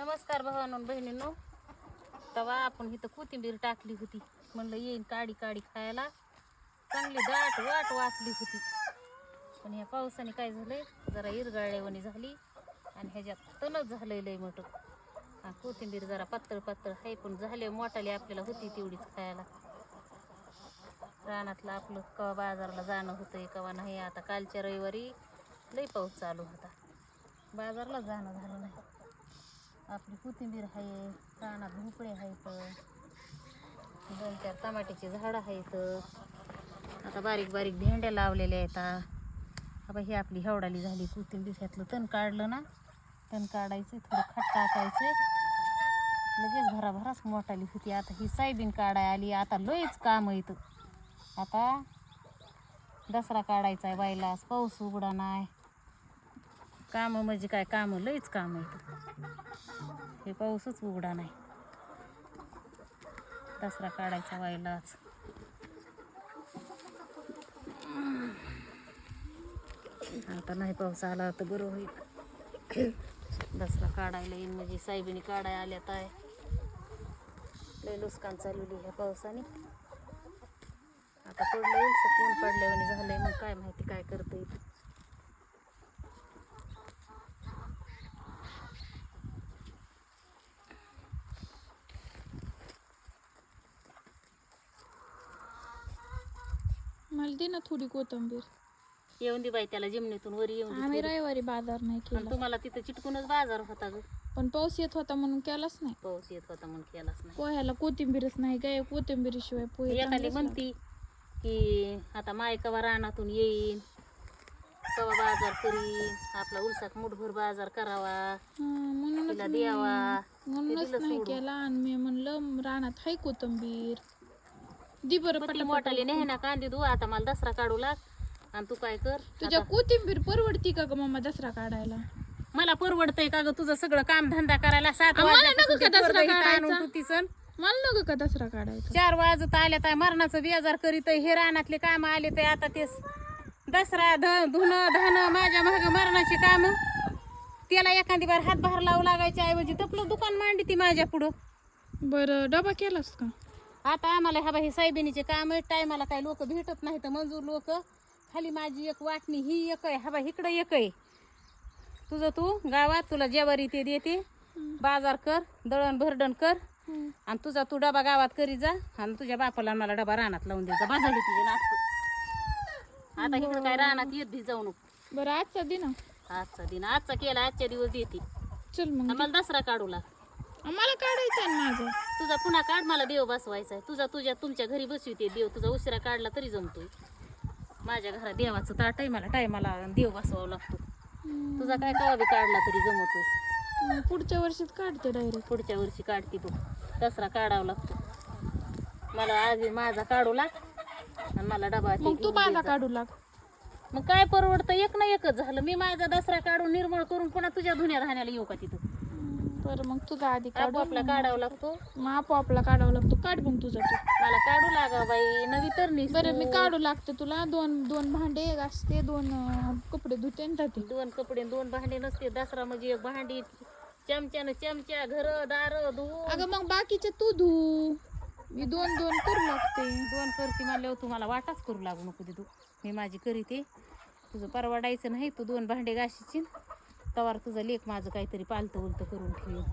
नमस्कार भावांनो बहिणींनो. तवा आपण इथं कोथिंबीर टाकली होती. म्हणलं येईन काडी काडी खायला. चांगली दाट वाट वाचली होती. पण ह्या पावसाने काय झालंय? जरा इरगाळल्यावानी झाली आणि ह्याच्यात तणच झालंय लय मोठं. हा कोथिंबीर जरा पातळ पातळ आहे पण झाले मोठाली आपल्याला होती तेवढीच खायला. रानातलं आपलं कवा बाजारला जाणं होतंय कवा नाही. आता कालच्या रविवारी लई पाऊस चालू होता. बाजारला जाणं झालं नाही. आपली कोथिंबीर आहे रानात भोपळे आहेत दोन चार टमाट्याची झाडं आहेत. आता बारीक बारीक भेंड्या लावलेल्या आहेत. आता ही आपली हेवडाली झाली कोथिंबीर ह्यातलं तण काढलं ना तण काढायचं थोडं खट टाकायचं. लगेच भराभराच मोठाली होती. आता ही सायबीन काढाय आली. आता लईच काम येतं आता दसरा काढायचा आहे बायला पाऊस उघडा नाही काम म्हणजे काय? काम लईच काम आहे. हे पाऊसच उघडा नाही. दसरा काढायचा व्हायलाच. आता नाही पाऊस आला तर बरं होईल. दसरा काढायला येईल म्हणजे साहेबीने काढाय आल्यात आहे. लय नुकसान चालवली ह्या पावसाने. आता पडलं सपून पडल्यावानी झालंय मग काय माहिती काय करता येईल. मला दे ना थोडी कोथंबीर. येऊन दे बाई त्याला जिमनीतून वर येऊन दे आम्ही थोडी. रविवारी बाजार नाही आणि केला. तुम्हाला तिथं चिटकूनच बाजार होता ग. पण पाऊस येत होता म्हणून केलाच नाही. पाऊस येत होता म्हणून केलाच नाही. पोह्याला कोथिंबीरच नाही काय कोथिंबीरीशिवाय पोहे एखादी चांगलेच म्हणती की आता माय कवा रानातून येईन कवा बाजार करीन आपला उलसाक मुठभर बाजार करावा. हं, म्हणूनच तिला द्यावा म्हणूनच दिलं नाही सोडून. केला आणि मी म्हणलं रानात हाय कोथंबीर. दि बरं पटापट. मोठाली नाही ना कांदी तू आता मला दसरा काढू लाग. आणि तू काय कर तुझ्या आता कोथिंबीर परवडती का ग मम्मा दसरा काढायला? मला परवडतंय का ग तुझं सगळं काम धंदा करायला? सात आम्हाला वाजल्यापासून नको का दसरा पोरगं इथं काढायचा? आणून तू तिसन मला नको का दसरा काढायचा? चार वाजत आल्या तर मरणाचं बेजार करीत हे रानातले काम आले ते आता ते दसरा ध धुणं धानं माझ्या माग मरणाची काम. त्याला एखादी बार हातभार लावू लागायच्या ऐवजी तपलं दुकान मांडी ती माझ्या पुढं. बरं डबा केलास का? आता आम्हाला हा हे साहेबिनीचे काम आहे टायमाला काय लोक भेटत नाही तर मंजूर लोक. खाली माझी एक वाटणी ही एक आहे. हा इकडं एक आहे. तुझं तू गावात तुला जेवारी ते देते. बाजार कर दळण भरडण कर. आणि तुझा तू डबा गावात करी जा. आणि तुझ्या बापाला मला डबा रानात लावून द्यायचा बाजाडी तुझे नाटक. आता इकडं काय रानात येत भी जाऊ नको. बरं आजचा दे ना आजचा दिन आजचा केला आजच्या दिवस देते. चल मग. आम्हाला दसरा काढू आम्हाला काढायचा आहे माझं. तुझा पुन्हा काढ मला देव बसवायचा आहे तुझा तुझ्या तुमच्या घरी बसविते देव. तुझा उशिरा काढला तरी जमतोय. माझ्या घरात देवाचं ताट आहे मला टायमाला देव बसवावं लागतो. तुझा काय कवा बी काढला तरी जमतोय. पुढच्या वर्षीच काढते डायरेक्ट पुढच्या वर्षी काढते तू. दसरा काढावा लागतो. मला आज माझा काढू लाग आणि मला डबा ते मग तू माझा. काढू लाग. मग काय परवडतं? एक ना एकच झालं. मी माझा दसरा काढून निर्मळ करून पुन्हा तुझ्या धुण्या धाण्याला येऊ का तिथं? बरं मग तुझा आधी काढू. आपोआपला काढावा लागतो? मग आपोआपला काढावा लागतो. काढ मग तुझा तू. मला काढू लागा बाई नवी तर बरं मी काढू लागते तुला. दोन दोन भांडे घासते दोन अं, कपडे धुते आणि जाते. दोन कपडे दोन भांडे नसते. दसरा म्हणजे एक भांडी चमच्यानं चमच्या घर दार धू अगं मग बाकीचे तू धू. मी दोन दोन करू लागते. दोन करते म्हणल्यावर तू मला वाटाच करू लागू नको दे तू मी माझी करीते. तुझं परवडायचं नाही तू दोन भांडे घाशीची तवार तुझा लेख माझं काहीतरी पालतं उलतं करून ठेवीन.